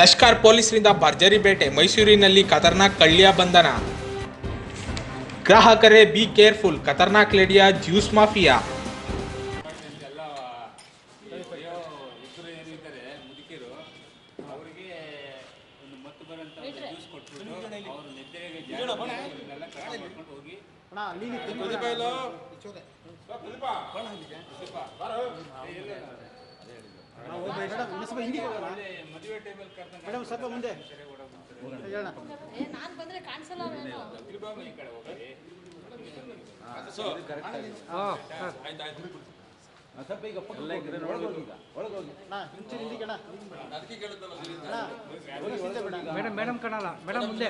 ಲಷ್ಕರ್ ಪೊಲೀಸರಿಂದ ಭರ್ಜರಿ ಬೇಟೆ ಮೈಸೂರಿನಲ್ಲಿ ಖತರ್ನಾಕ್ ಕಳ್ಳಿಯ ಬಂಧನ. ಗ್ರಾಹಕರೇ ಬಿ ಕೇರ್ಫುಲ್ ಖತರ್ನಾಕ್ ಲೇಡಿಯ ಜ್ಯೂಸ್ ಮಾಫಿಯಾ. ಮೇಡಮ್ ಸ್ವಲ್ಪ ಮುಂದೆ. ಹೇಳೋಣ. ಏ ನಾನ್ ಬಂದ್ರೆ ಕಾಣಿಸಲ್ಲ ಅವೇನು. ತಿರುಗಾಮ ಈ ಕಡೆ ಹೋಗಿ ಅಣ್ಣ ಹಿಂಚೂರು ಹಿಂದಿಗೆ ಅಣ್ಣ. ಅಣ್ಣ ಪೊಲೀಸ್ ಹಿಂದೆ ಬಿಡ ಮೇಡಮ್ ಮೇಡಮ್ ಕಾಣಲ್ಲ ಮೇಡಮ್ ಮುಂದೆ.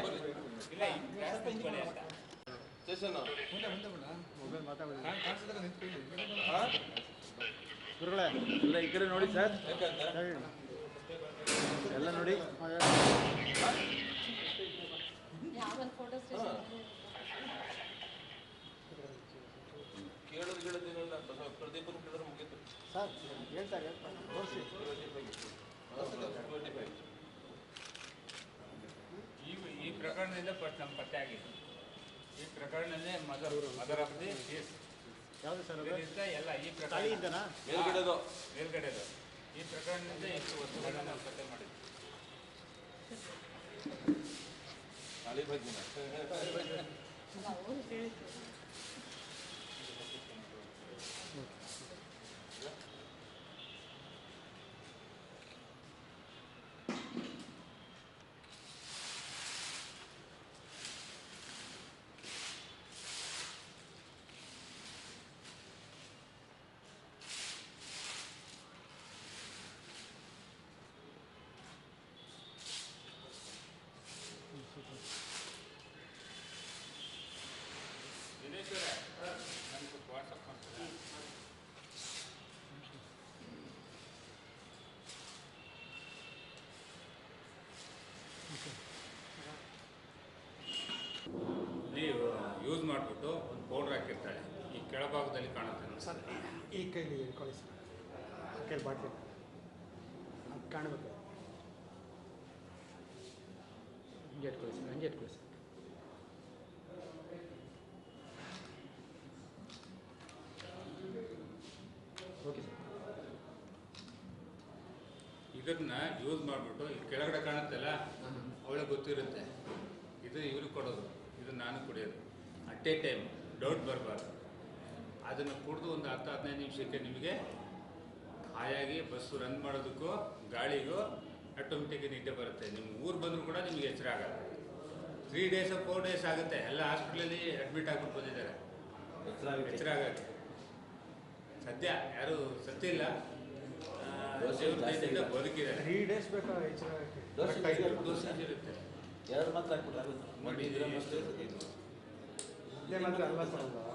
ಗುರುಗಳೇ ಎಲ್ಲ ಈ ಕಡೆ ನೋಡಿ ಸರ್. ಎಲ್ಲ ನೋಡಿ. ಯಾವ ಫೋಟೋ ಸ್ಟೇಷನ್ ಸರ್ ತೋರಿಸಿ. ಈ ಈ ಪ್ರಕರಣದಿಂದ ಫಸ್ಟ್ ನಮ್ಮ ಪತ್ತೆ ಆಗಿದೆ. ಈ ಪ್ರಕರಣದಲ್ಲೇ mother mother of the case ಯಾವುದು ಸರ್ ಇದರಿಂದ ಎಲ್ಲ ಈ ಪ್ರಕರಣ. ತಾಳಿಯಿಂದನಾ? ಮೇಲ್ಗಡೆದು. ಮೇಲ್ಗಡೆದು. ಈ ಪ್ರಕರಣದಿಂದ ಇಷ್ಟು ವಸ್ತುಗಳನ್ನ ನಾವು ಪತ್ತೆ ಮಾಡಿದ್ವಿ. ದಿನೇಶ್ವರ ನನಗೆ ವಾಟ್ಸಪ್ ಮಾಡ್ತೀರಾ ಇಲ್ಲಿ ಯೂಸ್ ಮಾಡಿಬಿಟ್ಟು ಒಂದು ಪೌಡ್ರ್ ಹಾಕಿರ್ತಾಳೆ ಈ ಕೆಳಭಾಗದಲ್ಲಿ ಕಾಣುತ್ತೆ. ಸರ್? ಈ ಕೈಲಿ ಹೇಳ್ಕೊಳ್ಳಿ ಸರ್ ಆ ಕೈಲಿ ಬಾಟ್ಲಿ. ಅದು ಕಾಣಬೇಕು. ಹಂಗೆ ಇಟ್ಕೊಳ್ಳಿ ಸರ್ ಹಂಗೆ ಇಟ್ಕೊಳ್ಳಿ ಸರ್ ಓಕೆ ಸರ್. ಇದನ್ನ ಯೂಸ್ ಮಾಡ್ಬಿಟ್ಟು ಇಲ್ಲಿ ಕೆಳಗಡೆ ಕಾಣುತ್ತಲ್ಲ ಅವಳಿಗೆ ಗೊತ್ತಿರುತ್ತೆ. ಇದು ಇವ್ರಿಗೆ ಕೊಡೋದು. ಇದು ನಾನು ಕುಡಿಯೋದು. ಅಟ್ ಎ ಟೈಮ್ ಡೌಟ್ ಬರಬಾರ್ದು. ಅದನ್ನು ಕುಡಿದು ಒಂದು ಹತ್ತು ಹದಿನೈದು ನಿಮಿಷಕ್ಕೆ ನಿಮಗೆ ಹಾಯಾಗಿ ಬಸ್ಸು ರನ್ ಮಾಡೋದಕ್ಕೂ ಗಾಳಿಗೂ ಆಟೋಮೆಟಿಕ್ ನಿದ್ದೆ ಬರುತ್ತೆ. ನಿಮ್ಮ ಊರು ಬಂದರೂ ಕೂಡ ನಿಮಗೆ ಎಚ್ಚರ ಆಗಲ್ಲ. ತ್ರೀ ಡೇಸ್ ಫೋರ್ ಡೇಸ್ ಆಗುತ್ತೆ. ಎಲ್ಲ ಹಾಸ್ಪಿಟ್ಲಲ್ಲಿ ಅಡ್ಮಿಟ್ ಆಗ್ಬಿಟ್ಟು ಬಂದಿದ್ದಾರೆ. ಎಚ್ಚರ ಆಗುತ್ತೆ ಸದ್ಯ ಯಾರು ಸತ್ತಿಲ್ಲ ಬದುಕಿದ್ದಾರೆ. ತ್ರೀ ಡೇಸ್ ಬೇಕಾ ಎಚ್ಚರ ಡೋಸೇಜ್ ಇರುತ್ತೆ. ಎರಡು ಮಾತ್ರ ನಿದ್ದೆ ಮಾತ್ರ ಅಲ್ಲ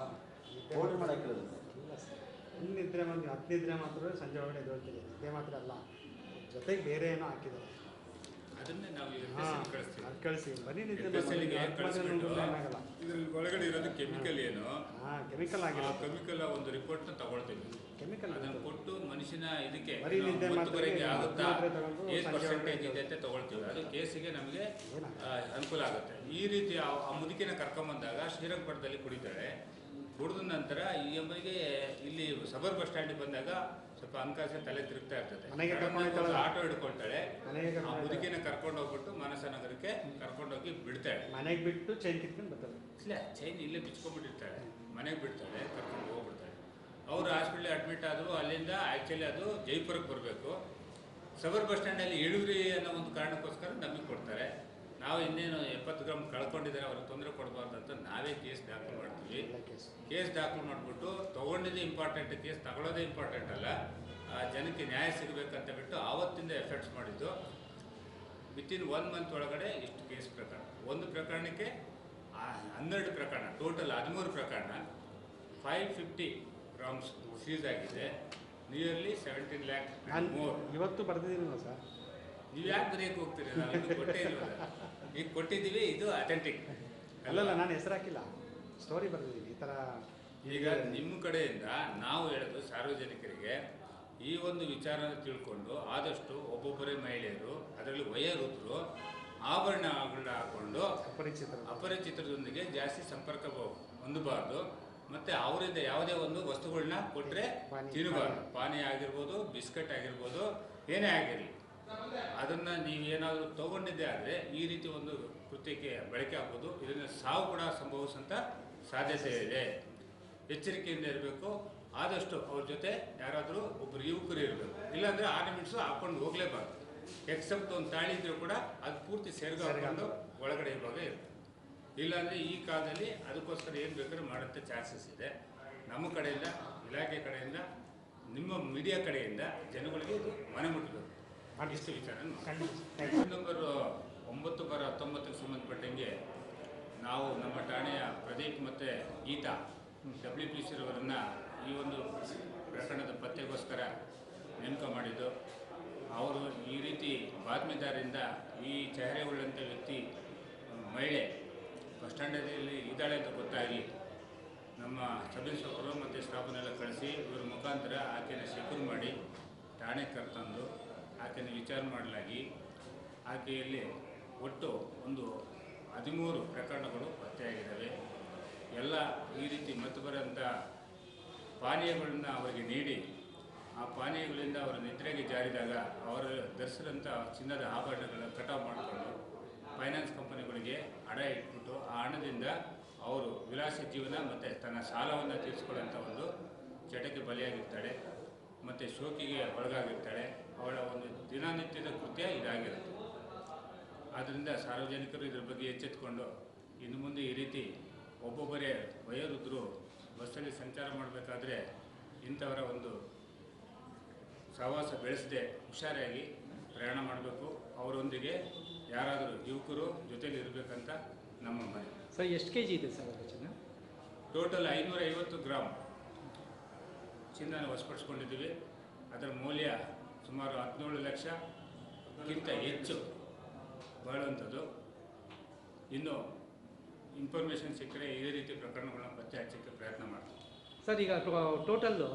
ಸರ್ ಅದು ನಿದ್ದೆ ಪೌಡ್ರ್ ಮಾಡಿ ಹಾಕಿರೋದು ಇಲ್ಲ ಸರ್ ಒಂದು ನಿದ್ರೆ ಮಾತ್ರ ಹತ್ತು ನಿದ್ರೆ ಮಾತ್ರ ಸಂಜೆ ಒಳಗಡೆ ಎದ್ದೇಳ್ತೀವಿ. ನಿದ್ದೆ ಮಾತ್ರ ಅಲ್ಲ. ಜೊತೆಗೆ ಬೇರೆ ಏನೋ ಹಾಕಿದ್ದಾರೆ. ಅದನ್ನೇ ನಾವು ಕಳಿಸಿ ಗೆ ಕಳಿಸ್ಬಿಟ್ಟು? ಏನಾಗಲ್ಲ ಇದ್ರಲ್ಲಿ ಒಳಗಡೆ ಇರೋದು ಕೆಮಿಕಲ್ ಏನು? ಹಾಂ ಕೆಮಿಕಲ್ ಆಗಿಲ್ಲ ಕೆಮಿಕಲ್ ಒಂದು ರಿಪೋರ್ಟ್ನ ತಗೊಳ್ತೀವಿ ಕೆಮಿಕಲ್ ಅದನ್ನು ಕೊಟ್ಟು ಮನುಷ್ಯನ ಇದಕ್ಕೆ ಬರೀ ನಿದ್ದೆ ಮಾತ್ರೆಗೆ ಆಗುತ್ತಾ? ಏಟ್ ಪರ್ಸೆಂಟೇಜ್ ಇದೆ ಅಂತ ತಗೊಳ್ತೀವಿ. ಅದು ಕೇಸಿಗೆ ನಮಗೆ ಅನುಕೂಲ ಆಗುತ್ತೆ. ಈ ರೀತಿ ಆ ಮುದುಕಿನ ಕರ್ಕೊಂಬಂದಾಗ ಶ್ರೀರಂಗಪಟ್ಟಣದಲ್ಲಿ ಕುಡಿತಾಳೆ ಕುಡಿದ ನಂತರ ಈ ಅಮ್ಮನಿಗೆ ಇಲ್ಲಿ ಸಬರ್ ಬಸ್ ಸ್ಟ್ಯಾಂಡಿಗೆ ಬಂದಾಗ ಸ್ವಲ್ಪ ಅನ್ಕಾಸ ತಲೆ ತಿರುಗ್ತಾ ಇರ್ತದೆ. ಕರ್ಕೊಂಡು ಆಟೋ ಹಿಡ್ಕೊಳ್ತಾಳೆ. ಆ ಕರ್ಕೊಂಡು ಮುದುಕಿನ ಕರ್ಕೊಂಡು ಹೋಗ್ಬಿಟ್ಟು ಮಾನಸ ನಗರಕ್ಕೆ ಕರ್ಕೊಂಡೋಗಿ ಬಿಡ್ತಾಳೆ. ಮನೆಗೆ ಬಿಟ್ಟು ಚೈನ್ ಕಿತ್ಕೊಂಡು ಇಲ್ಲ ಚೈನ್ ಇಲ್ಲೇ ಬಿಚ್ಕೊಂಡ್ಬಿಟ್ಟಿರ್ತಾಳೆ. ಮನೆಗೆ ಬಿಡ್ತಾಳೆ ಕರ್ಕೊಂಡು ಹೋಗ್ಬಿಡ್ತಾಳೆ. ಅವರು ಹಾಸ್ಪಿಟ್ಲಿಗೆ ಅಡ್ಮಿಟ್ ಆದ್ರು ಅಲ್ಲಿಂದ ಆ್ಯಕ್ಚುಲಿ ಅದು ಜೈಪುರಕ್ಕೆ ಬರಬೇಕು. ಸಬರ್ ಬಸ್ ಸ್ಟ್ಯಾಂಡಲ್ಲಿ ಇಳುವರಿ ಅನ್ನೋ ಒಂದು ಕಾರಣಕ್ಕೋಸ್ಕರ ನಮಗೆ ಕೊಡ್ತಾರೆ. ನಾವು ಇನ್ನೇನು ಎಪ್ಪತ್ತು ಗ್ರಾಮ್ ಕಳ್ಕೊಂಡಿದ್ದಾರೆ ಅವ್ರಿಗೆ ತೊಂದರೆ ಕೊಡಬಾರ್ದು ಅಂತ ನಾವೇ ಕೇಸ್ ದಾಖಲು ಮಾಡ್ತೀವಿ. ಕೇಸ್. ದಾಖಲು ಮಾಡಿಬಿಟ್ಟು ತೊಗೊಂಡಿದ್ದೇ ಇಂಪಾರ್ಟೆಂಟ್ ಕೇಸ್ ತಗೊಳ್ಳೋದೇ ಇಂಪಾರ್ಟೆಂಟ್ ಅಲ್ಲ. ಆ ಜನಕ್ಕೆ ನ್ಯಾಯ ಸಿಗಬೇಕಂತ ಬಿಟ್ಟು ಆವತ್ತಿಂದ ಎಫೆಕ್ಟ್ಸ್ ಮಾಡಿದ್ದು ವಿತಿನ್ ಒನ್ ಮಂತ್ ಒಳಗಡೆ ಇಷ್ಟು ಕೇಸ್ ಪ್ರಕರಣ. ಒಂದು ಪ್ರಕರಣಕ್ಕೆ ಆ ಹನ್ನೆರಡು ಪ್ರಕರಣ ಟೋಟಲ್ ಹದಿಮೂರು ಪ್ರಕರಣ ಫೈವ್ ಫಿಫ್ಟಿ ಗ್ರಾಮ್ಸ್ ಸೀಸ್ ಆಗಿದೆ. ನಿಯರ್ಲಿ ಸೆವೆಂಟೀನ್ ಲ್ಯಾಕ್ ನಾನು ಮೋರ್ ಇವತ್ತು ಬರ್ತಿದ್ದೀನಿ ಸರ್ ನೀವು ಯಾಕೆ ಬರೆಯಕ್ಕೆ ಹೋಗ್ತೀರಿ? ನಾವು ಇನ್ನೂ ಕೊಟ್ಟೇ ಇಲ್ವಲ್ಲ ಈಗ ಕೊಟ್ಟಿದ್ದೀವಿ ಇದು ಅಥೆಂಟಿಕ್ ಅಲ್ಲಲ್ಲ ನಾನು ಹೆಸರು ಹಾಕಿಲ್ಲ ಸ್ಟೋರಿ ಬರೆದಿದ್ದೀನಿ ಈ ಥರ ಈಗ ನಿಮ್ಮ ಕಡೆಯಿಂದ ನಾವು ಹೇಳೋದು ಸಾರ್ವಜನಿಕರಿಗೆ ಈ ಒಂದು ವಿಚಾರನ ತಿಳ್ಕೊಂಡು ಆದಷ್ಟು ಒಬ್ಬೊಬ್ಬರೇ ಮಹಿಳೆಯರು ಅದರಲ್ಲಿ ವಯೋವೃದ್ಧರು ಆಭರಣ ಹಾಕೊಂಡು ಅಪರಿಚಿತ ಅಪರಿಚಿತರೊಂದಿಗೆ ಜಾಸ್ತಿ ಸಂಪರ್ಕ ಬ- ಹೊಂದಬಾರ್ದು. ಮತ್ತೆ ಅವರಿಂದ ಯಾವುದೇ ಒಂದು ವಸ್ತುಗಳನ್ನ ಕೊಟ್ಟರೆ. ತಿನ್ನಬಾರ್ದು ಪಾನೀಯ ಆಗಿರ್ಬೋದು ಬಿಸ್ಕೆಟ್ ಆಗಿರ್ಬೋದು ಏನೇ ಆಗಿರಲಿ. ಅದನ್ನು ನೀವು ಏನಾದರೂ ತಗೊಂಡಿದ್ದೆ ಆದರೆ ಈ ರೀತಿ ಒಂದು ಕೃತ್ಯಕ್ಕೆ ಬಳಕೆ ಆಗ್ಬೋದು. ಇದರಿಂದ ಸಾವು ಕೂಡ ಸಂಭವಿಸೋಂಥ ಸಾಧ್ಯತೆ ಇದೆ. ಎಚ್ಚರಿಕೆಯಿಂದ ಇರಬೇಕು. ಆದಷ್ಟು ಅವ್ರ ಜೊತೆ ಯಾರಾದರೂ ಒಬ್ಬರು ಯುವಕರು ಇರಬೇಕು. ಇಲ್ಲಾಂದರೆ ಆರ್ನಮೆಂಟ್ಸು ಹಾಕ್ಕೊಂಡು ಹೋಗಲೇಬಾರ್ದು. ಎಕ್ಸೆಪ್ಟ್ ಒಂದು ತಾಳಿ ಇದ್ರೂ ಕೂಡ ಅದು ಪೂರ್ತಿ ಸೇರ್ಗಾಕೊಂಡು ಹಾಕೊಂಡು ಒಳಗಡೆ ಇರುವಾಗ ಇರುತ್ತೆ. ಇಲ್ಲಾಂದರೆ ಈ ಕಾಲದಲ್ಲಿ ಅದಕ್ಕೋಸ್ಕರ ಏನು ಬೇಕಾದ್ರೂ ಮಾಡೋಂಥ ಚಾನ್ಸಸ್ ಇದೆ. ನಮ್ಮ ಕಡೆಯಿಂದ ಇಲಾಖೆ ಕಡೆಯಿಂದ ನಿಮ್ಮ ಮೀಡಿಯಾ ಕಡೆಯಿಂದ ಜನಗಳಿಗೆ ಇದು ಮನೆ ಮುಟ್ಟಬೇಕು ಇಷ್ಟು ವಿಚಾರ ಯು ನಂಬರ್ ಒಂಬತ್ತು ಬರ ಹತ್ತೊಂಬತ್ತಕ್ಕೆ ಸಂಬಂಧಪಟ್ಟಂಗೆ ನಾವು ನಮ್ಮ ಠಾಣೆಯ ಪ್ರದೀಪ್ ಮತ್ತು ಗೀತಾ ಡಬ್ಲ್ಯೂ ಪಿ ಸಿರವರನ್ನು ಈ ಒಂದು ಪ್ರಕರಣದ ಪತ್ತೆಗೋಸ್ಕರ ನೇಮಕ ಮಾಡಿದ್ದು. ಅವರು ಈ ರೀತಿ ಬಾತ್ಮೀದಾರರಿಂದ ಈ ಚಹರೆ ಉಳ್ಳಂಥ ವ್ಯಕ್ತಿ ಮಹಿಳೆ ಬಸ್ ಸ್ಟ್ಯಾಂಡಲ್ಲಿ ಇದ್ದಾಳೆ ಅಂತ ಗೊತ್ತಾಗಿ ನಮ್ಮ ಸಬ್ ಇನ್ಸ್ಪೆಕ್ಟರು ಮತ್ತು ಸ್ಟಾಫನ್ನೆಲ್ಲ ಕಳಿಸಿ ಇವರ ಮುಖಾಂತರ ಆಕೆಯನ್ನು ಸೆಕ್ಯೂರ್ ಮಾಡಿ ಠಾಣೆಗೆ ಕರೆತಂದು ಆಕೆನ ವಿಚಾರ ಮಾಡಲಾಗಿ ಆಕೆಯಲ್ಲಿ ಒಟ್ಟು ಒಂದು ಹದಿಮೂರು ಪ್ರಕರಣಗಳು ಪತ್ತೆಯಾಗಿದ್ದಾವೆ. ಎಲ್ಲ ಈ ರೀತಿ ಮತ್ತು ಬರೋಂಥ ಪಾನೀಯಗಳನ್ನು ಅವರಿಗೆ ನೀಡಿ, ಆ ಪಾನೀಯಗಳಿಂದ ಅವರ ನಿದ್ರೆಗೆ ಜಾರಿದಾಗ ಅವರ ಧರಿಸಿದಂಥ ಚಿನ್ನದ ಆಭರಣಗಳನ್ನು ಕಟಾವು ಮಾಡಿಕೊಂಡು ಫೈನಾನ್ಸ್ ಕಂಪನಿಗಳಿಗೆ ಹಣ ಇಟ್ಬಿಟ್ಟು ಆ ಹಣದಿಂದ ಅವರು ವಿಲಾಸ ಜೀವನ ಮತ್ತು ತನ್ನ ಸಾಲವನ್ನು ತೀರಿಸ್ಕೊಳ್ಳೋಂಥ ಒಂದು ಚಟಕ್ಕೆ ಬಲಿಯಾಗಿರ್ತಾಳೆ, ಮತ್ತು ಶೋಕಿಗೆ ಒಳಗಾಗಿರ್ತಾಳೆ. ಅವಳ ಒಂದು ದಿನನಿತ್ಯದ ಕೃತ್ಯ ಇದಾಗಿರುತ್ತೆ. ಆದ್ದರಿಂದ ಸಾರ್ವಜನಿಕರು ಇದರ ಬಗ್ಗೆ ಎಚ್ಚೆತ್ತುಕೊಂಡು ಇನ್ನು ಮುಂದೆ ಈ ರೀತಿ ಒಬ್ಬೊಬ್ಬರೇ ವಯೋವೃದ್ಧರು ಬಸ್ಸಲ್ಲಿ ಸಂಚಾರ ಮಾಡಬೇಕಾದ್ರೆ ಇಂಥವರ ಒಂದು ಸಹವಾಸ ಬೆಳೆಸದೆ ಹುಷಾರಾಗಿ ಪ್ರಯಾಣ ಮಾಡಬೇಕು. ಅವರೊಂದಿಗೆ ಯಾರಾದರೂ ಯುವಕರು ಜೊತೆಲಿ ಇರಬೇಕಂತ ನಮ್ಮ ಮನೆ. ಸರ್ ಎಷ್ಟು ಕೆ ಜಿ ಇದೆ ಸರ್ ಚಿನ್ನ? ಟೋಟಲ್ ಐನೂರ ಐವತ್ತು ಗ್ರಾಮ್ ಚಿನ್ನ ವಶಪಡಿಸ್ಕೊಂಡಿದ್ದೀವಿ ಅದರ ಮೌಲ್ಯ ಸುಮಾರು ಹದಿನೇಳು ಲಕ್ಷಕ್ಕಿಂತ ಹೆಚ್ಚು ಬಾಳುವಂಥದ್ದು. ಇನ್ನು ಇನ್ಫಾರ್ಮೇಷನ್ ಸಿಕ್ಕರೆ ಇದೇ ರೀತಿ ಪ್ರಕರಣಗಳನ್ನ ಪತ್ತೆ ಹಚ್ಚಕ್ಕೆ ಪ್ರಯತ್ನ ಮಾಡ್ತೀವಿ. ಸರ್ ಈಗ ಟೋಟಲ್ಲು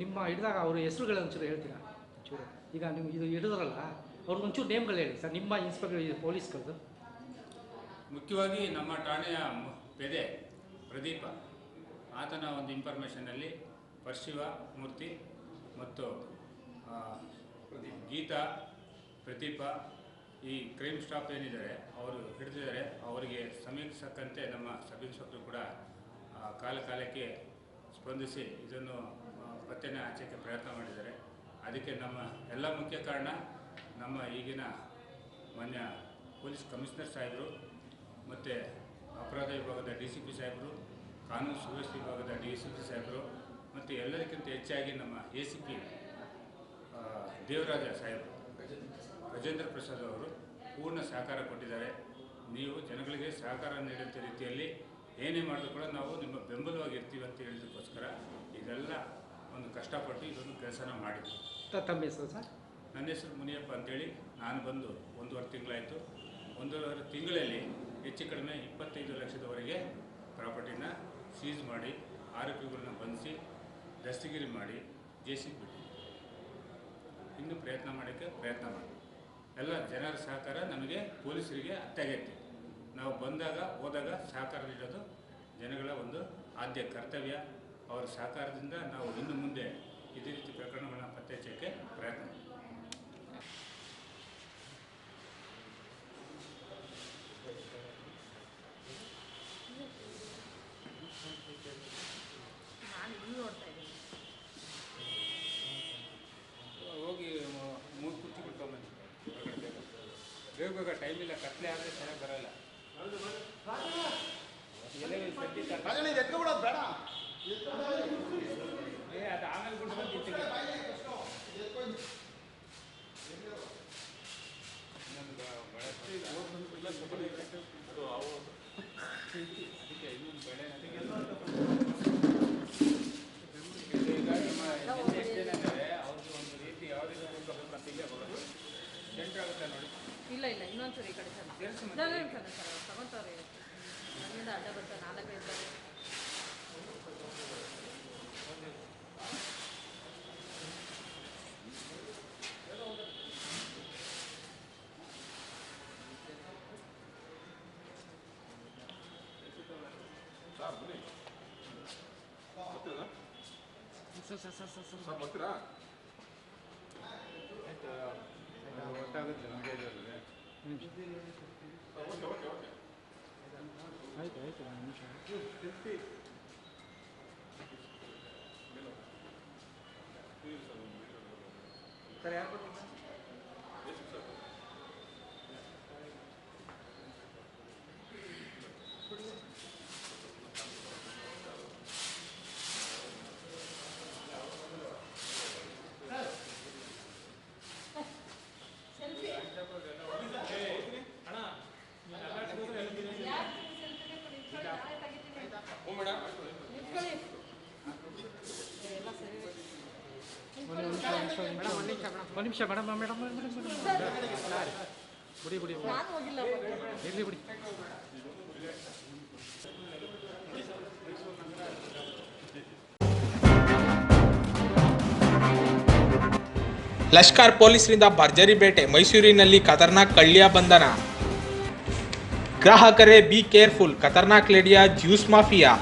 ನಿಮ್ಮ ಹಿಡಿದಾಗ ಅವ್ರ ಹೆಸರುಗಳು ಒಂಚೂರು ಹೇಳ್ತೀರಾ? ಒಂಚೂರು ಈಗ ನೀವು ಇದು ಹಿಡಿದ್ರಲ್ಲ ಅವ್ರಿಗೊಂಚೂರು ನೇಮ್ಗಳು ಹೇಳಿ ಸರ್ ನಿಮ್ಮ ಇನ್ಸ್ಪೆಕ್ಟರ್ ಪೊಲೀಸ್ಗಳದ್ದು ಮುಖ್ಯವಾಗಿ ನಮ್ಮ ಠಾಣೆಯ ಪೆದೆ ಪ್ರದೀಪ. ಆತನ ಒಂದು ಇನ್ಫಾರ್ಮೇಷನಲ್ಲಿ ಪರ್ಶಿವ ಮೂರ್ತಿ ಮತ್ತು ಗೀತಾ, ಪ್ರತೀಪ ಈ ಕ್ರೈಮ್ ಸ್ಟಾಫ್ ಏನಿದ್ದಾರೆ, ಅವರು ಹಿಡಿದಿದ್ದಾರೆ. ಅವರಿಗೆ ಸಮೀಪಿಸಕ್ಕಂತೆ ನಮ್ಮ ಸಬ್ ಇನ್ಸ್ಪೆಕ್ಟರ್ ಕೂಡ ಕಾಲ ಕಾಲಕ್ಕೆ ಸ್ಪಂದಿಸಿ ಇದನ್ನು ಪತ್ತೆನ ಹಚ್ಚಕ್ಕೆ ಪ್ರಯತ್ನ ಮಾಡಿದ್ದಾರೆ. ಅದಕ್ಕೆ ನಮ್ಮ ಎಲ್ಲ ಮುಖ್ಯ ಕಾರಣ, ನಮ್ಮ ಈಗಿನ ಮಾನ್ಯ ಪೊಲೀಸ್ ಕಮಿಷನರ್ ಸಾಹೇಬರು ಮತ್ತು ಅಪರಾಧ ವಿಭಾಗದ ಡಿ ಸಿ ಪಿ ಸಾಹೇಬರು, ಕಾನೂನು ಸುವ್ಯವಸ್ಥೆ ವಿಭಾಗದ ಡಿ ಸಿ ಪಿ ಸಾಹೇಬರು, ಮತ್ತು ಎಲ್ಲದಕ್ಕಿಂತ ಹೆಚ್ಚಾಗಿ ನಮ್ಮ A C P Devaraja Saheb Gajendra Prasad ಅವರು ಪೂರ್ಣ ಸಹಕಾರ ಕೊಟ್ಟಿದ್ದಾರೆ. ನೀವು ಜನಗಳಿಗೆ ಸಹಕಾರ ನೀಡುವಂಥ ರೀತಿಯಲ್ಲಿ ಏನೇ ಮಾಡಿದ್ರು ಕೂಡ ನಾವು ನಿಮ್ಮ ಬೆಂಬಲವಾಗಿ ಇರ್ತೀವಿ ಅಂತ ಹೇಳಿದಕ್ಕೋಸ್ಕರ ಇದೆಲ್ಲ ಒಂದು ಕಷ್ಟಪಟ್ಟು ಇದೊಂದು ಕೆಲಸನ ಮಾಡಿದ್ವಿ. ತಮ್ಮ ಹೆಸರು ಸರ್? ನನ್ನ ಹೆಸರು ಮುನಿಯಪ್ಪ ಅಂತೇಳಿ ನಾನು ಬಂದು ಒಂದೂವರೆ ತಿಂಗಳಾಯಿತು. ಒಂದೂವರೆ ತಿಂಗಳಲ್ಲಿ ಹೆಚ್ಚು ಕಡಿಮೆ ಇಪ್ಪತ್ತೈದು ಲಕ್ಷದವರೆಗೆ ಪ್ರಾಪರ್ಟಿನ ಸೀಸ್ ಮಾಡಿ ಆರೋಪಿಗಳನ್ನ ಬಂಧಿಸಿ ದಸ್ತಗಿರಿ ಮಾಡಿ ಜೆ ಸಿ ಬಿಟ್ಟು ಇನ್ನೂ ಪ್ರಯತ್ನ ಮಾಡೋಕ್ಕೆ ಪ್ರಯತ್ನ ಮಾಡಿ. ಎಲ್ಲ ಜನರ ಸಹಕಾರ ನಮಗೆ ಪೊಲೀಸರಿಗೆ ಅತ್ಯಗತ್ಯ. ನಾವು ಬಂದಾಗ, ಹೋದಾಗ ಸಹಕಾರ ನೀಡೋದು ಜನಗಳ ಒಂದು ಆದ್ಯ ಕರ್ತವ್ಯ. ಅವರ ಸಹಕಾರದಿಂದ ನಾವು ಇನ್ನು ಮುಂದೆ ಇದೇ ರೀತಿ ಪ್ರಕರಣಗಳನ್ನ ಪತ್ತೆ ಹಚ್ಚೋಕ್ಕೆ ಪ್ರಯತ್ನ ಮಾಡ್ತೀವಿ. ನಾನು ಇಲ್ಲಿ ನೋಡ್ತಾ ಇದ್ದೀನಿ ಹೋಗಿ ಮೂರು ಕುರ್ಚಿ ಬಿಟ್ಕೊಂಬಂದು ಬೇಗ ಬೇಗ ಟೈಮ್ ಇಲ್ಲ ಕತ್ಲೆ ಆದರೆ ಚೆನ್ನಾಗಿ ಬರಲ್ಲ. ಎಲೆ ಬೇಡ. ಏ ಅದು ಆಮೇಲೆ ಇರುತ್ತೆ. ಅದಕ್ಕೆ ಇನ್ನೊಂದು ಬೆಳೆ ಅದಕ್ಕೆ ಹೀಗಾಗಿ ಮ- ನೆಕ್ಸ್ಟ್ ಏನಂದರೆ ಅವ್ರಿಗೆ ಒಂದು ರೀತಿ ಯಾವ ರೀತಿ ಕೊಡ್ಬೇಕು ಅಂತ ಇಲ್ಲೇ ಬರೋದು ಸೆಂಟ್ರ್ ಆಗುತ್ತೆ ನೋಡಿ ಇಲ್ಲ ಇಲ್ಲ ಇನ್ನೊಂದ್ಸರಿ ಈ ಕಡೆ ಸರ್ ಸೇರ್ಸಿ ಮತ್ತೆ. ಇಲ್ಲ, ಇಲ್ಲ, ಸರ್ ಸರ್ ಅವ್ರು ತಗೊಂತವ್ರೆ ನನ್ನಿಂದ ಅಡ್ಡ ಬರ್ತಾರೆ ನಾಲ್ಕೈದು ಬಾರಿ ಸರ್ ಸರ್ ಸರ್ ಸರ್ ಆಯ್ತು ಗೊತ್ತಾಗುತ್ತೆ ನಮಗೆ ಇದರಲ್ಲಿ ಆಯ್ತು ಆಯ್ತು ಒಂದು ನಿಮಿಷ ಸರ್ ಯಾರು ಬರ್ತೀರಾ ಒಂದು ನಿಮಿಷ ಮೇಡಮ್ ಮೇಡಮ್ ಮೇಡಮ್ ಬಿಡಿ ಬಿಡಿ ನಾನು ಹೋಗಿಲ್ಲ ಇರಲಿ ಬಿಡಿ. ಲಷ್ಕರ್ ಪೊಲೀಸರಿಂದ ಭರ್ಜರಿ ಬೇಟೆ ಮೈಸೂರಿನಲ್ಲಿ ಖತರ್ನಾಕ್ ಕಳ್ಳಿಯ ಬಂಧನ. ಗ್ರಾಹಕರೇ ಬಿ ಕೇರ್ಫುಲ್ ಖತರ್ನಾಕ್ ಲೇಡಿಯ ಜ್ಯೂಸ್ ಮಾಫಿಯಾ.